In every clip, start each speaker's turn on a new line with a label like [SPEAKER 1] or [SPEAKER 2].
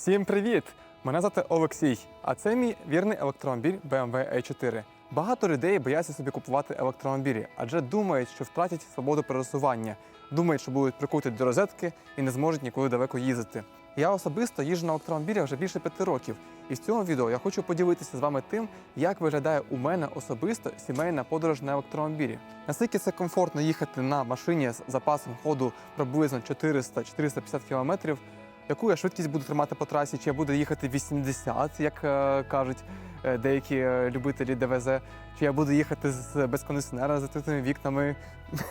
[SPEAKER 1] Всім привіт! Мене звати Олексій, а це мій вірний електромобіль BMW i4. Багато людей бояться собі купувати електромобілі, адже думають, що втратять свободу пересування, думають, що будуть прикуті до розетки і не зможуть ніколи далеко їздити. Я особисто їжджу на електромобілі вже більше п'яти років, і в цьому відео я хочу поділитися з вами тим, як виглядає у мене особисто сімейна подорож на електромобілі. Наскільки це комфортно їхати на машині з запасом ходу приблизно 400-450 км, яку я швидкість буду тримати по трасі, чи я буду їхати 80, як е, кажуть е, деякі е, любителі ДВЗ, чи я буду їхати з без кондиціонера з закритими вікнами,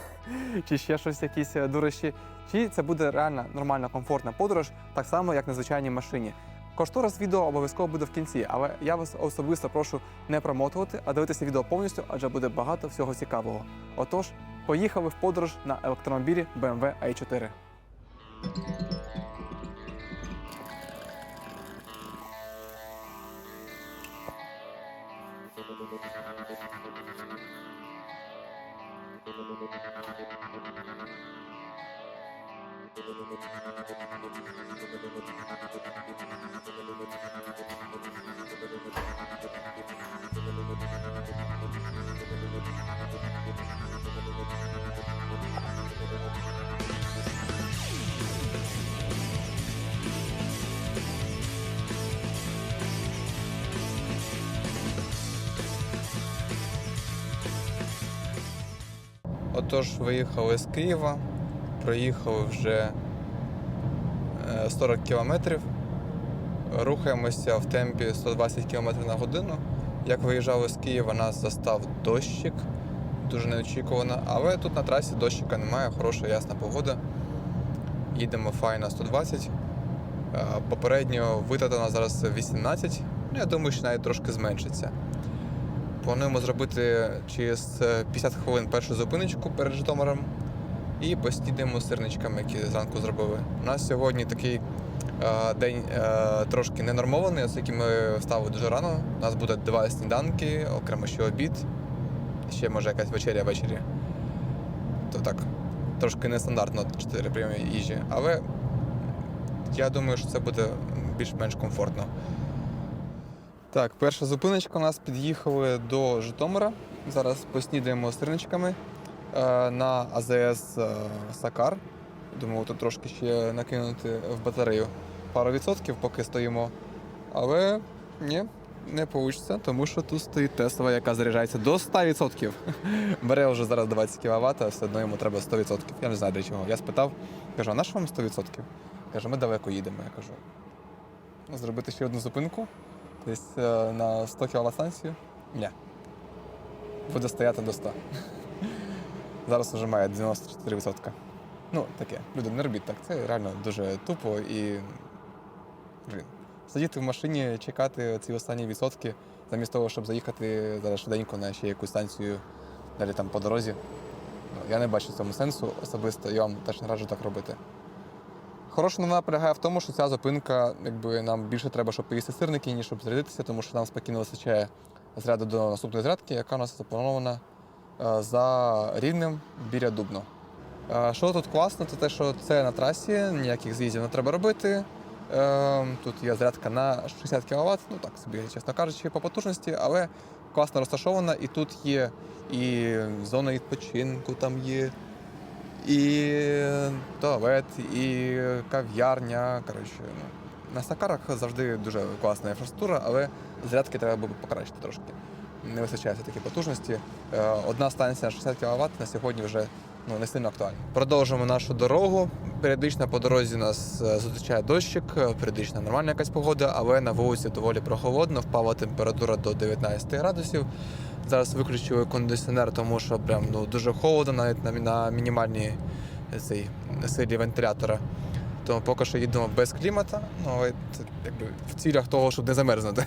[SPEAKER 1] чи ще щось якісь дурощі, чи це буде реально нормальна, комфортна подорож, так само, як на звичайній машині. Кошторис відео обов'язково буде в кінці, але я вас особисто прошу не промотувати, а дивитися відео повністю, адже буде багато всього цікавого. Отож, поїхали в подорож на електромобілі BMW i4. Отож, виїхали з Києва, проїхали вже е, 40 кілометрів. Рухаємося в темпі 120 км на годину. Як виїжджали з Києва, нас застав дощик, дуже неочікувано. Але тут на трасі дощика немає, хороша ясна погода. Їдемо файно 120. Е, Попередньо витрата у зараз 18. Ну, я думаю, що навіть трошки зменшиться. Плануємо зробити через е, 50 хвилин першу зупиночку перед Житомиром і поснідемо сирничками, які зранку зробили. У нас сьогодні такий е, день е, трошки ненормований, оскільки ми встали дуже рано. У нас буде два сніданки, окремо ще обід, ще може якась вечеря ввечері. То так, трошки нестандартно 4 прийоми їжі. Але я думаю, що це буде більш-менш комфортно. Так, перша зупиночка у нас під'їхали до Житомира. Зараз поснідаємо сирничками е, на АЗС е, Сакар. Думаю, тут трошки ще накинути в батарею пару відсотків, поки стоїмо. Але ні, не вийде, тому що тут стоїть Тесла, яка заряджається до 100%. Бере вже зараз 20 кВт, а все одно йому треба 100%. Я не знаю для чого. Я спитав, кажу, а на що вам 100%? Каже, ми далеко їдемо. Я кажу. «Ну, Зробити ще одну зупинку десь е, на 100 кВт станцію? Ні. Буде стояти до 100. Зараз вже має 94%. Ну, таке. Люди, не робіть так. Це реально дуже тупо і. Блін. Сидіти в машині, чекати ці останні відсотки, замість того, щоб заїхати зараз швиденько на ще якусь станцію далі там по дорозі. Ну, я не бачу в цьому сенсу особисто, і вам теж не раджу так робити. Хороша новина полягає в тому, що ця зупинка, якби нам більше треба, щоб поїсти сирники, ніж щоб зарядитися, тому що нам спокійно вистачає зряду до наступної зарядки, яка у нас запланована е, за рівнем біля Дубно. Е, Що тут класно, це те, що це на трасі, ніяких з'їздів не треба робити. Е, Тут є зарядка на 60 кВт, ну так собі, чесно кажучи, по потужності, але класно розташована, і тут є і зона відпочинку, там є і туалет, і кав'ярня. Коротше, ну, на Сакарах завжди дуже класна інфраструктура, але зарядки треба було покращити трошки. Не вистачає все-таки потужності. Е, Одна станція на 60 кВт на сьогодні вже ну, не сильно актуальна. Продовжуємо нашу дорогу. Періодично по дорозі нас е, зустрічає дощик, періодично нормальна якась погода, але на вулиці доволі прохолодно, впала температура до 19 градусів. Зараз виключили кондиціонер, тому що прям ну, дуже холодно, навіть на, на мінімальній цій, силі вентилятора. Тому поки що їдемо без клімата, ну, але це якби в цілях того, щоб не замерзнути.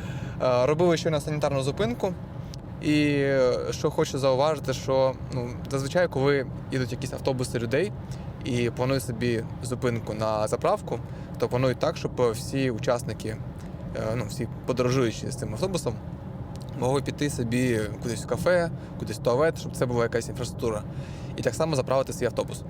[SPEAKER 1] Робили ще на санітарну зупинку. І е, що хочу зауважити, що ну, зазвичай, коли їдуть якісь автобуси людей і планують собі зупинку на заправку, то планують так, щоб всі учасники, е, ну, всі подорожуючі з цим автобусом, могли піти собі кудись в кафе, кудись в туалет, щоб це була якась інфраструктура. І так само заправити свій автобус.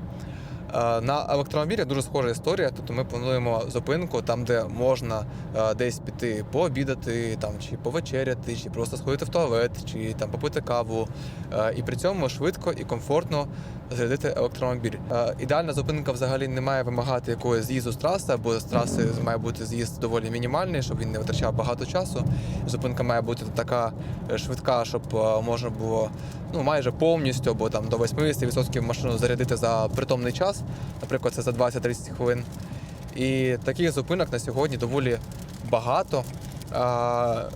[SPEAKER 1] Е, На електромобілі дуже схожа історія. Тобто ми плануємо зупинку там, де можна е, десь піти пообідати, там чи повечеряти, чи просто сходити в туалет, чи там попити каву. Е, І при цьому швидко і комфортно зарядити електромобіль. Е, Ідеальна зупинка взагалі не має вимагати якогось з'їзду з траси, або з траси має бути з'їзд доволі мінімальний, щоб він не витрачав багато часу. Зупинка має бути така е, швидка, щоб е, можна було ну майже повністю або там до 80% машину зарядити за притомний час. Наприклад, це за 20-30 хвилин. І таких зупинок на сьогодні доволі багато.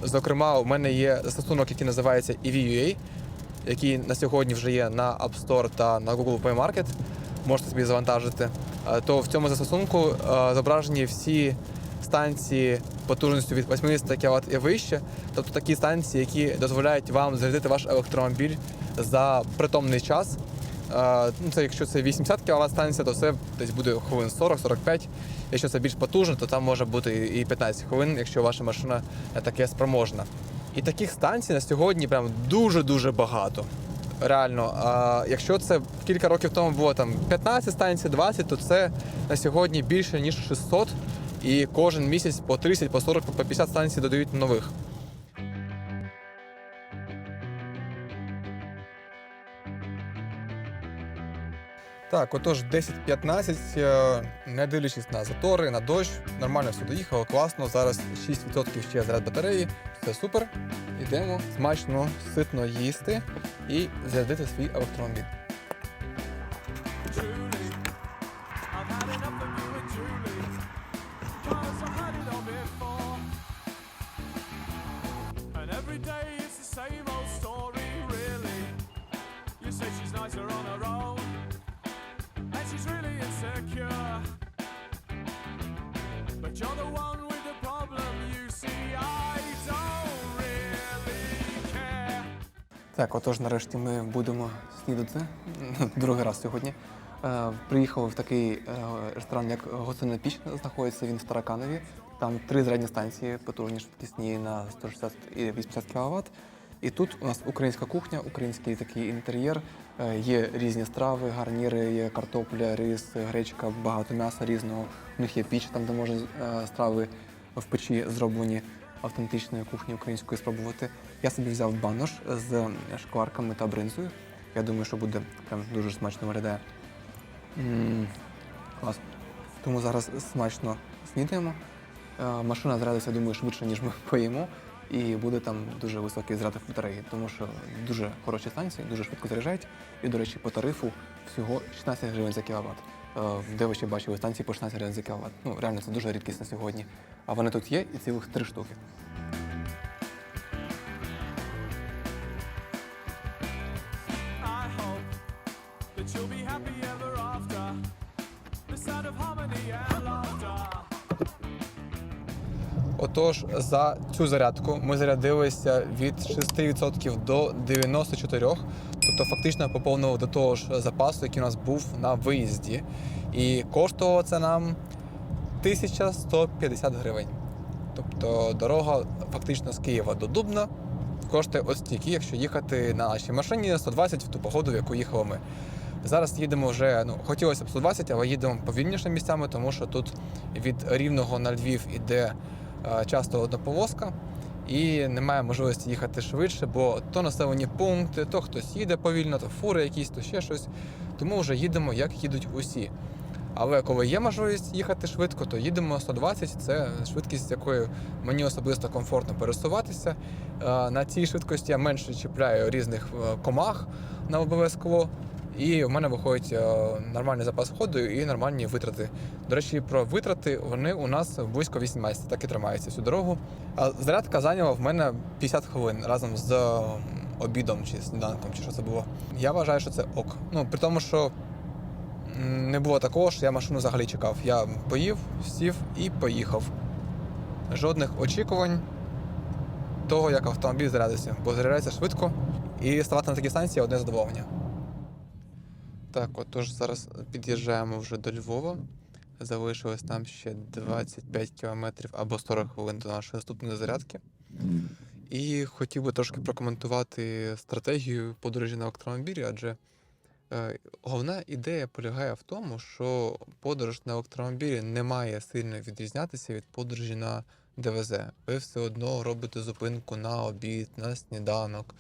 [SPEAKER 1] Зокрема, у мене є застосунок, який називається EVUA, який на сьогодні вже є на App Store та на Google Play Market. Можете собі завантажити. То в цьому застосунку зображені всі станції потужністю від 80 кВт і вище, тобто такі станції, які дозволяють вам зарядити ваш електромобіль за притомний час. Е, Ну, це якщо це 80 кВт станція, то це десь буде хвилин 40-45. Якщо це більш потужно, то там може бути і 15 хвилин, якщо ваша машина таке спроможна. І таких станцій на сьогодні прям дуже-дуже багато. Реально, а якщо це кілька років тому було там 15 станцій, 20, то це на сьогодні більше ніж 600. І кожен місяць по 30, по 40, по 50 станцій додають нових. Так, отож 10-15, е, не дивлячись на затори, на дощ, нормально все доїхало, класно. Зараз 6% ще заряд батареї, все супер. Йдемо смачно, ситно їсти і зарядити свій електромобіль.
[SPEAKER 2] Every day it's the same old story, really. You say she's nicer on her own. She's. But you're the one with the problem, you see. I don't really care.
[SPEAKER 1] Так, отож, нарешті ми будемо снідати другий раз сьогодні. Е, приїхали в такий е, ресторан, як Гостинна піч. Знаходиться він в Тараканові. Там три зарядні станції, потужні швидкісні на 160 і 80 кВт. І тут у нас українська кухня, український такий інтер'єр. Е, Є різні страви, гарніри, є картопля, рис, гречка, багато м'яса різного. У них є піч, там де можна е, страви в печі зроблені автентичної кухні української спробувати. Я собі взяв банош з шкварками та бринзою. Я думаю, що буде прям дуже смачно виглядає. Клас. Тому зараз смачно снідаємо. Е, Машина зарядиться, думаю, швидше, ніж ми поїмо. І буде там дуже високий заряд батареї, тому що дуже хороші станції, дуже швидко заряджають. І, до речі, по тарифу всього 16 гривень за кіловат. Е, Де ви ще бачили станції по 16 гривень за кіловат. Ну, реально, це дуже рідкість на сьогодні. А вони тут є і цілих три штуки. Отож, за цю зарядку ми зарядилися від 6% до 94%. Тобто фактично поповнили до того ж запасу, який у нас був на виїзді. І коштувало це нам 1150 гривень. Тобто дорога фактично з Києва до Дубна коштує ось стільки, якщо їхати на нашій машині 120 в ту погоду, в яку їхали ми. Зараз їдемо вже, ну хотілося б 120, але їдемо повільніше місцями, тому що тут від Рівного на Львів іде часто однополоска, і немає можливості їхати швидше, бо то населені пункти, то хтось їде повільно, то фури якісь, то ще щось. Тому вже їдемо, як їдуть усі. Але коли є можливість їхати швидко, то їдемо 120. Це швидкість, з якою мені особисто комфортно пересуватися. Е, На цій швидкості я менше чіпляю різних е, комах на лобове скло. І в мене виходить е, нормальний запас ходу і нормальні витрати. До речі, про витрати вони у нас близько 18, так і тримаються всю дорогу. А зарядка зайняла в мене 50 хвилин разом з обідом чи сніданком, чи що це було. Я вважаю, що це ок. Ну при тому, що не було такого, що я машину взагалі чекав. Я поїв, сів і поїхав. Жодних очікувань того, як автомобіль зарядиться, бо заряджається швидко і ставати на такі станції одне задоволення. Так, отож зараз під'їжджаємо вже до Львова. Залишилось там ще 25 кілометрів або 40 хвилин до нашої наступної зарядки. І хотів би трошки прокоментувати стратегію подорожі на електромобілі, адже Е, Головна ідея полягає в тому, що подорож на електромобілі не має сильно відрізнятися від подорожі на ДВЗ. Ви все одно робите зупинку на обід, на сніданок,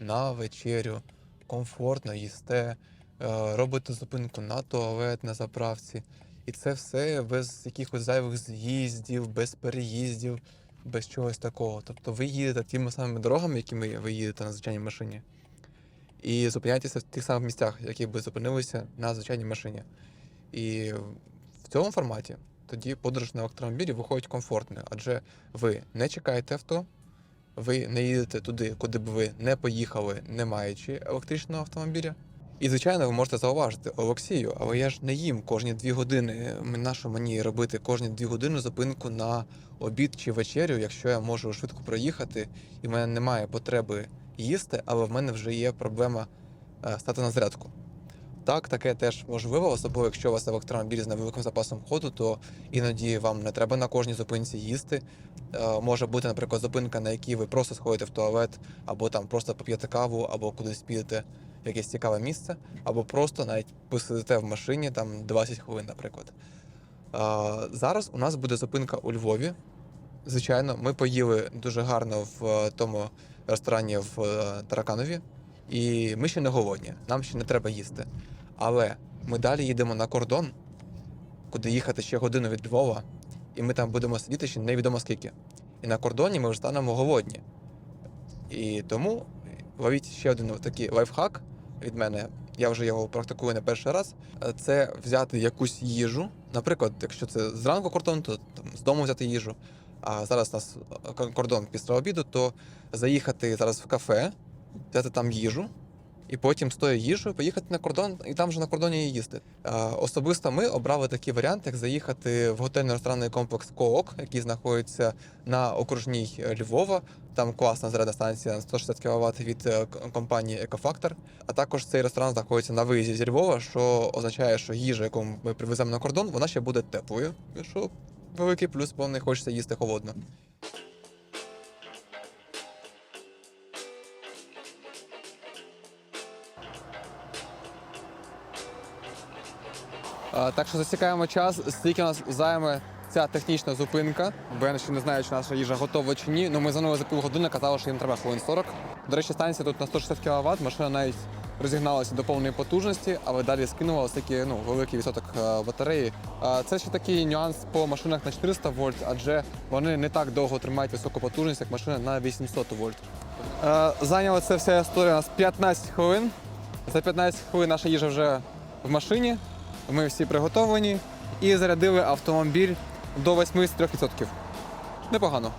[SPEAKER 1] на вечерю, комфортно їсте, робите зупинку на туалет на заправці. І це все без якихось зайвих з'їздів, без переїздів, без чогось такого. Тобто ви їдете тими самими дорогами, якими ви їдете на звичайній машині, і зупиняєтеся в тих самих місцях, в яких би зупинилися на звичайній машині. І в цьому форматі тоді подорож на електромобілі виходить комфортною, адже ви не чекаєте авто, ви не їдете туди, куди б ви не поїхали, не маючи електричного автомобіля. І, звичайно, ви можете зауважити, Олексію, але я ж не їм кожні дві години. На що мені робити кожні дві години зупинку на обід чи вечерю, якщо я можу швидко проїхати, і в мене немає потреби їсти, але в мене вже є проблема е, стати на зарядку. Так, таке теж можливо, особливо якщо у вас електромобіль з невеликим запасом ходу, то іноді вам не треба на кожній зупинці їсти. Е, може бути, наприклад, зупинка, на якій ви просто сходите в туалет, або там просто поп'єте каву, або кудись підете якесь цікаве місце, або просто навіть посидите в машині там 20 хвилин, наприклад. Е, зараз у нас буде зупинка у Львові. Звичайно, ми поїли дуже гарно в е, тому ресторані в е, Тараканові, і ми ще не голодні, нам ще не треба їсти. Але ми далі їдемо на кордон, куди їхати ще годину від Львова, і ми там будемо сидіти ще невідомо скільки. І на кордоні ми вже станемо голодні. І тому ловіть ще один такий лайфхак від мене. Я вже його практикую не перший раз. Це взяти якусь їжу. Наприклад, якщо це зранку кордон, то там, з дому взяти їжу. А зараз у нас е, кордон після обіду, то заїхати зараз в кафе, взяти там їжу, і потім з тою їжею поїхати на кордон і там же на кордоні її їсти. Особисто ми обрали такий варіант, як заїхати в готельно-ресторанний комплекс Коок, який знаходиться на окружній е, Львова. Там класна зарядна станція на 160 кВт від е, компанії Екофактор. А також цей ресторан знаходиться на виїзді зі Львова, що означає, що їжа, яку ми привеземо на кордон, вона ще буде теплою. Що великий плюс, бо не хочеться їсти холодно. Так що засікаємо час, скільки у нас займе ця технічна зупинка, бо я ще не знаю, чи наша їжа готова чи ні. Ну ми за за півгодини казали, що їм треба хвилин 40. До речі, станція тут на 160 кВт, машина навіть розігналася до повної потужності, але далі скинула оскільки ну, великий відсоток е, батареї. Це ще такий нюанс по машинах на 400 вольт, адже вони не так довго тримають високу потужність, як машина на 800 вольт. Е, Зайняла це вся історія у нас 15 хвилин. За 15 хвилин наша їжа вже в машині. Ми всі приготовлені і зарядили автомобіль до 83%. Непогано.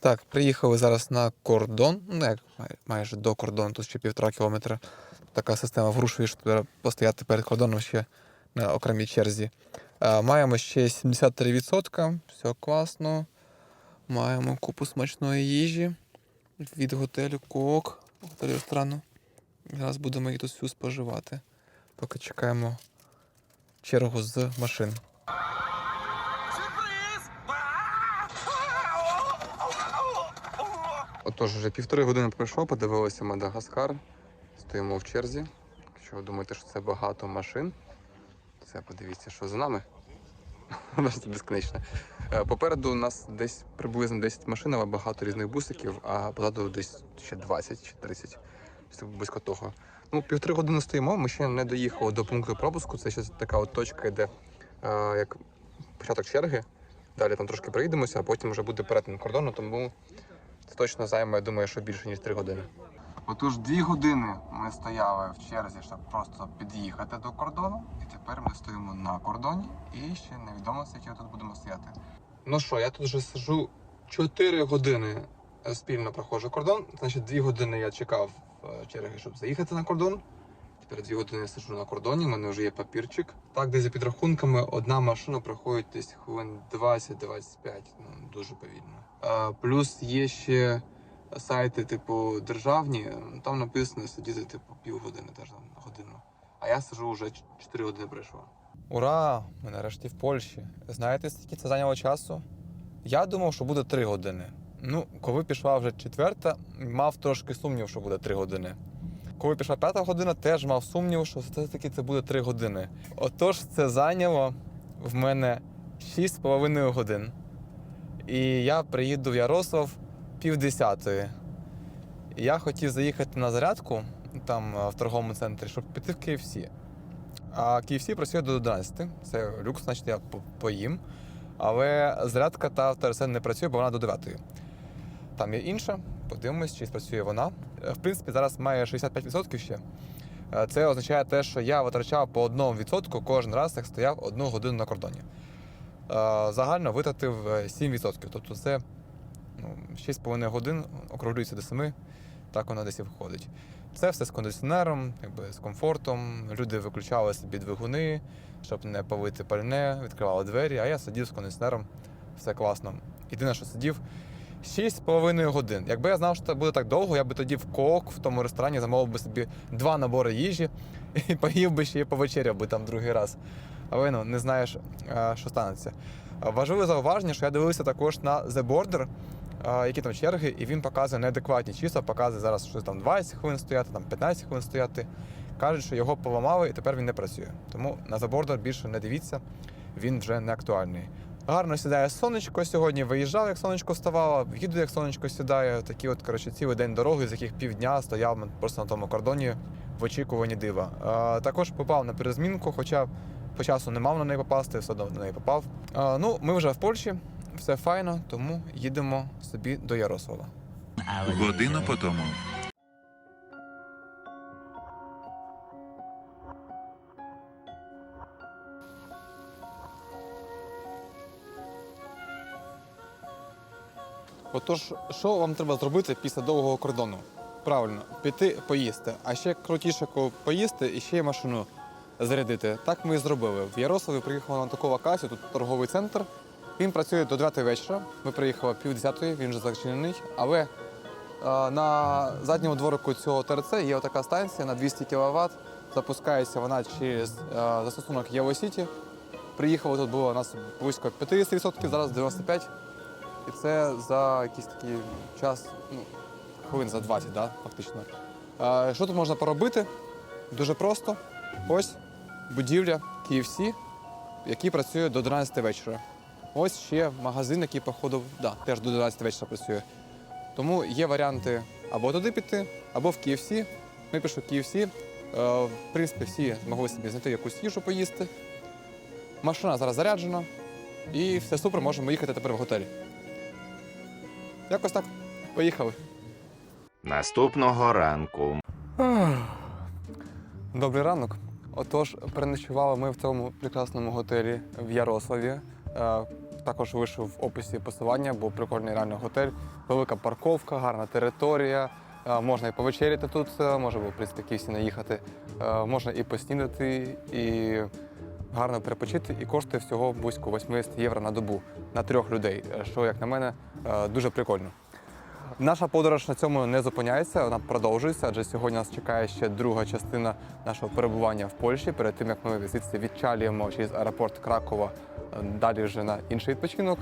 [SPEAKER 1] Так, приїхали зараз на кордон. Ну, як майже до кордону, тут ще півтора кілометра. Така система в Грушеві, що треба постояти перед кордоном ще на окремій черзі. Маємо ще 73%, все класно. Маємо купу смачної їжі від готелю Кок, готелю ресторану. Зараз будемо її тут всю споживати, поки чекаємо чергу з машин. Отож, вже півтори години пройшло, подивилися Мадагаскар. Стоїмо в черзі. Якщо ви думаєте, що це багато машин, це подивіться, що за нами. Ж безконечна. Е, Попереду у нас десь приблизно 10 машин, але багато різних бусиків, а позаду десь ще 20 чи 30. Близько того. Ну, півтори години стоїмо, ми ще не доїхали до пункту пропуску. Це ще така от точка, де е, як початок черги. Далі там трошки проїдемося, а потім вже буде перетин кордону, тому це точно займе, я думаю, що більше ніж 3 години. Отож, дві години ми стояли в черзі, щоб просто під'їхати до кордону. І тепер ми стоїмо на кордоні і ще невідомо, скільки тут будемо стояти. Ну що, я тут вже сижу 4 години е, спільно проходжу кордон. Значить, 2 години я чекав е, черги, щоб заїхати на кордон. Тепер 2 години я сиджу на кордоні, у мене вже є папірчик. Так, десь за підрахунками, одна машина проходить десь хвилин 20-25, ну дуже повільно. Е, плюс є ще сайти, типу, державні, там написано сидіти, типу, півгодини, теж годину. А я сижу вже 4 години пройшло. Ура! Ми нарешті в Польщі. Знаєте, скільки це зайняло часу? Я думав, що буде 3 години. Ну, коли пішла вже четверта, мав трошки сумнів, що буде 3 години. Коли пішла п'ята година, теж мав сумнів, що все-таки це буде 3 години. Отож, це зайняло в мене 6,5 годин. І я приїду в Ярослав півдесятої. Я хотів заїхати на зарядку там е, в торговому центрі, щоб піти в KFC. А KFC працює до 11. Це люкс, значить я поїм. Але зарядка та авторесен не працює, бо вона до 9. Там є інша, подивимось, чи спрацює вона. Е, В принципі, зараз має 65% ще. Е, Це означає те, що я витрачав по 1% кожен раз, як стояв одну годину на кордоні. Загально витратив е, 7%. Тобто це ну, 6,5 годин, округлюється до 7, так воно десь і виходить. Це все з кондиціонером, якби з комфортом. Люди виключали собі двигуни, щоб не палити пальне, відкривали двері, а я сидів з кондиціонером, все класно. Єдине, що сидів 6,5 годин. Якби я знав, що це буде так довго, я би тоді в кок в тому ресторані замовив би собі два набори їжі і поїв би ще повечеряв би там другий раз. Але ну, не знаєш, е, що станеться. Важливе зауваження, що я дивився також на The Border, які там черги, і він показує неадекватні числа, показує зараз, що там 20 хвилин стояти, там 15 хвилин стояти. Кажуть, що його поламали і тепер він не працює. Тому на Border більше не дивіться, він вже не актуальний. Гарно сідає сонечко сьогодні. Виїжджав, як сонечко вставало, їду, як сонечко сідає. Такі от, коротше, цілий день дороги, з яких півдня стояв просто на тому кордоні в очікуванні дива. Е, також попав на перезмінку, хоча по часу не мав на неї попасти, все одно на неї попав. Е, ну, ми вже в Польщі, все файно, тому їдемо собі до Ярослава.
[SPEAKER 3] Годину по тому.
[SPEAKER 1] Отож, що вам треба зробити після довгого кордону? Правильно, піти поїсти. А ще крутіше, коли поїсти і ще й машину зарядити. Так ми і зробили. В Ярославі приїхали на таку локацію, тут торговий центр. Він працює до 9 вечора. Ми приїхали пів десятої, він вже зачинений. Але е, на задньому дворику цього ТРЦ є така станція на 200 кВт. Запускається вона через е, застосунок Євосіті. Приїхали тут було у нас близько 50%, зараз 95%. І це за якийсь такий час, ну, хвилин за 20, да, фактично. Е, що тут можна поробити? Дуже просто. Ось будівля KFC, який працює до 12 вечора. Ось ще магазин, який, походу, да, теж до 12 вечора працює. Тому є варіанти або туди піти, або в KFC. Ми пишу KFC. Е, в принципі, всі змогли собі знайти якусь їжу поїсти. Машина зараз заряджена. І все супер, можемо їхати тепер в готелі. Якось так. Поїхали.
[SPEAKER 4] Наступного ранку.
[SPEAKER 1] Добрий ранок. Отож, переночували ми в цьому прекрасному готелі в Ярославі. Також вийшов в описі посилання, бо прикольний реально готель, велика парковка, гарна територія. Е, можна і повечеряти тут, е, може було принципі ківсі наїхати. Е, можна і поснідати, і гарно перепочити. І коштує всього близько 80 євро на добу на трьох людей, що, як на мене, дуже прикольно. Наша подорож на цьому не зупиняється, вона продовжується, адже сьогодні нас чекає ще друга частина нашого перебування в Польщі. Перед тим як ми звідси відчалюємо через аеропорт Кракова е, далі вже на інший відпочинок.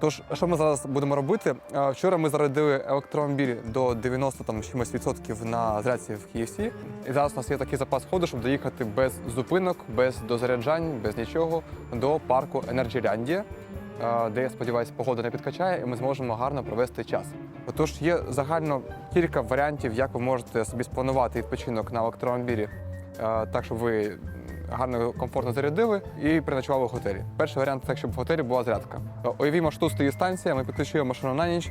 [SPEAKER 1] Тож, що ми зараз будемо робити? Е, Вчора ми зарядили електромобіль до 90 там чимось відсотків на зарядці в KFC. І зараз у нас є такий запас ходу, щоб доїхати без зупинок, без дозаряджань, без нічого до парку Енерджіляндія де я сподіваюся, погода не підкачає, і ми зможемо гарно провести час. Отож, є загально кілька варіантів, як ви можете собі спланувати відпочинок на електромобілі, е, так щоб ви гарно комфортно зарядили і переночували в готелі. Перший варіант це щоб в готелі була зарядка. Е, Уявімо, що тут стоїть станція, ми підключуємо машину на ніч.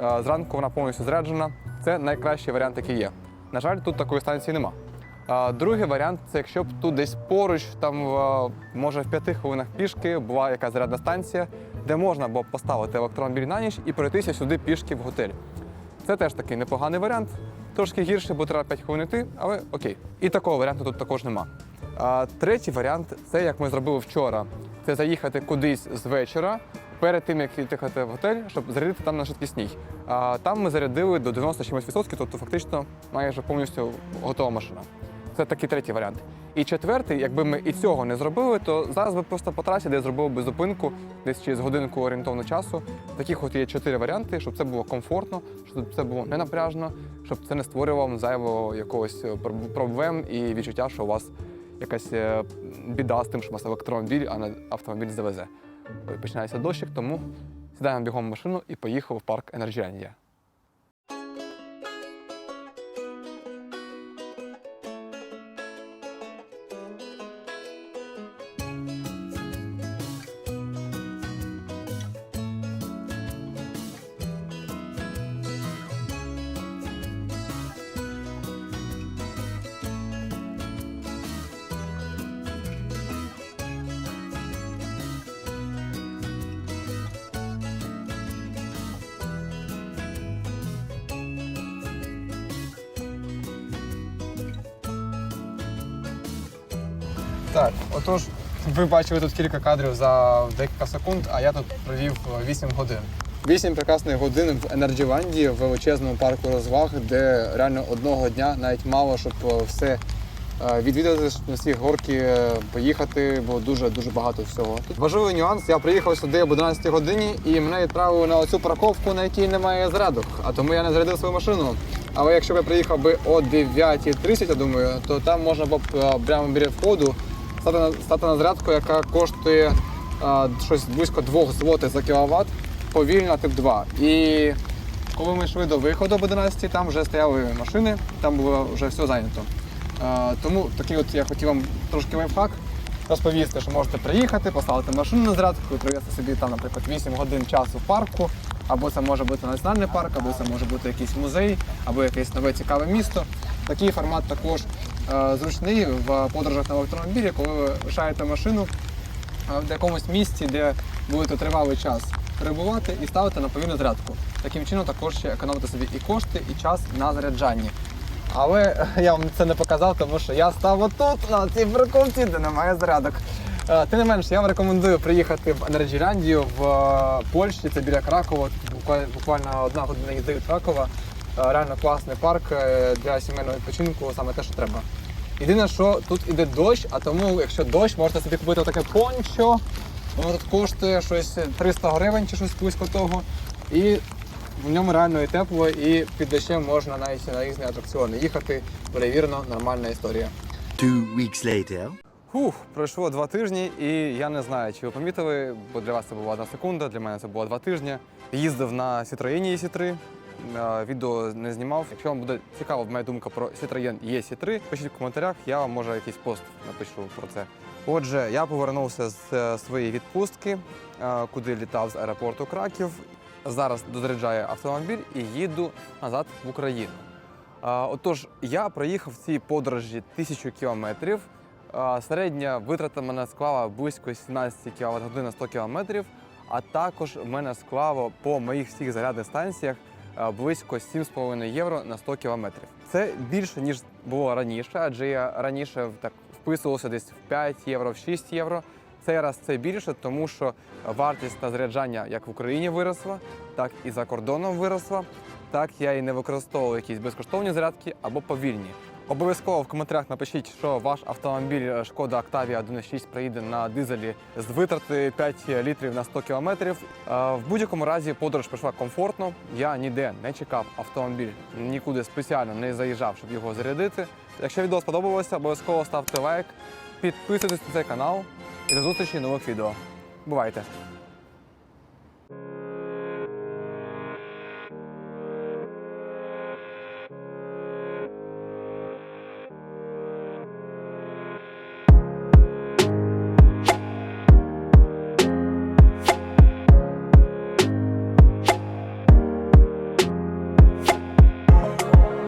[SPEAKER 1] е, Зранку вона повністю заряджена. Це найкращий варіант, який є. На жаль, тут такої станції нема. Другий варіант це якщо б тут десь поруч, там е, може в п'яти хвилинах пішки була якась зарядна станція, де можна було поставити електромобіль на ніч і перейтися сюди пішки в готель. Це теж такий непоганий варіант. Трошки гірше, бо треба 5 хвилин йти, але окей. І такого варіанту тут також нема. А, третій варіант це як ми зробили вчора. Це заїхати кудись з вечора перед тим, як їхати в готель, щоб зарядити там на швидкісній. А там ми зарядили до 90 чимось відсотків, тобто фактично майже повністю готова машина. Це такий третій варіант. І четвертий, якби ми і цього не зробили, то зараз би просто по трасі, де зробив би зупинку десь через годинку орієнтовно часу. Таких от є чотири варіанти, щоб це було комфортно, щоб це було не напряжно, щоб це не створювало зайвого якогось е, проблем і відчуття, що у вас якась е, біда з тим, що у вас електромобіль, а не автомобіль завезе. Починається дощик, тому сідаємо бігом в машину і поїхав в парк Енерджіанія. Так, отож, ви бачили тут кілька кадрів за декілька секунд, а я тут провів 8 годин. 8 прекрасних годин в Енерджіландії, в величезному парку розваг, де реально одного дня навіть мало, щоб е, все е, відвідати, щоб на всі горки е, поїхати, бо дуже дуже багато всього. Важливий нюанс. Я приїхав сюди об 11 годині і мене відправили на оцю парковку, на якій немає зарядок. А тому я не зарядив свою машину. Але якщо б я приїхав би о 9.30, я думаю, то там можна було б е, прямо біля входу стати на, стати на зарядку, яка коштує а, щось близько 2 злотих за кіловат, повільна тип 2. І коли ми йшли до виходу об 11, там вже стояли машини, там було вже все зайнято. А, тому такий от я хотів вам трошки лайфхак розповісти, що можете приїхати, поставити машину на зарядку провести собі там, наприклад, 8 годин часу в парку. Або це може бути національний парк, або це може бути якийсь музей, або якесь нове цікаве місто. Такий формат також зручний в подорожах на автомобілі, коли ви лишаєте машину е, в якомусь місці, де будете тривалий час перебувати і ставити на повільну зарядку. Таким чином також ще економите собі і кошти, і час на заряджанні. Але я вам це не показав, тому що я став отут, на цій парковці, де немає зарядок. Е, Тим не менш, я вам рекомендую приїхати в Енерджіляндію в е, Польщі, це біля Кракова, буквально одна година їзди від Кракова. Е, Реально класний парк е, для сімейного відпочинку, саме те, що треба. Єдине, що тут іде дощ, а тому, якщо дощ, можете собі купити таке пончо. Воно тут коштує щось 300 гривень чи щось близько того. І в ньому реально і тепло, і під дощем можна навіть на різні атракціони їхати. Перевірено, нормальна історія.
[SPEAKER 5] Two weeks later.
[SPEAKER 1] Фух, пройшло два тижні, і я не знаю, чи ви помітили, бо для вас це була одна секунда, для мене це було два тижні. Їздив на Citroën EC3, е, відео не знімав. Якщо вам буде цікава моя думка про Citroën EC3, пишіть в коментарях, я вам може якийсь пост напишу про це. Отже, я повернувся з е, своєї відпустки, е, куди літав з аеропорту Краків. Зараз дозаряджаю автомобіль і їду назад в Україну. Отож, я проїхав в цій подорожі тисячу кілометрів. Середня витрата мене склала близько 17 кВт годин на 100 кілометрів, а також мене склало по моїх всіх зарядних станціях близько 7,5 євро на 100 кілометрів. Це більше ніж було раніше, адже я раніше так вписувався десь в 5 євро, в 6 євро. Цей раз це більше, тому що вартість на заряджання як в Україні виросла, так і за кордоном виросла. Так я і не використовував якісь безкоштовні зарядки або повільні. Обов'язково в коментарях напишіть, що ваш автомобіль е, шкода Octavia 1.6 приїде на дизелі з витрати 5 літрів на 100 кілометрів. Е, В будь-якому разі подорож пройшла комфортно. Я ніде не чекав автомобіль, нікуди спеціально не заїжджав, щоб його зарядити. Якщо відео сподобалося, обов'язково ставте лайк, підписуйтесь на цей канал і до зустрічі нових відео. Бувайте!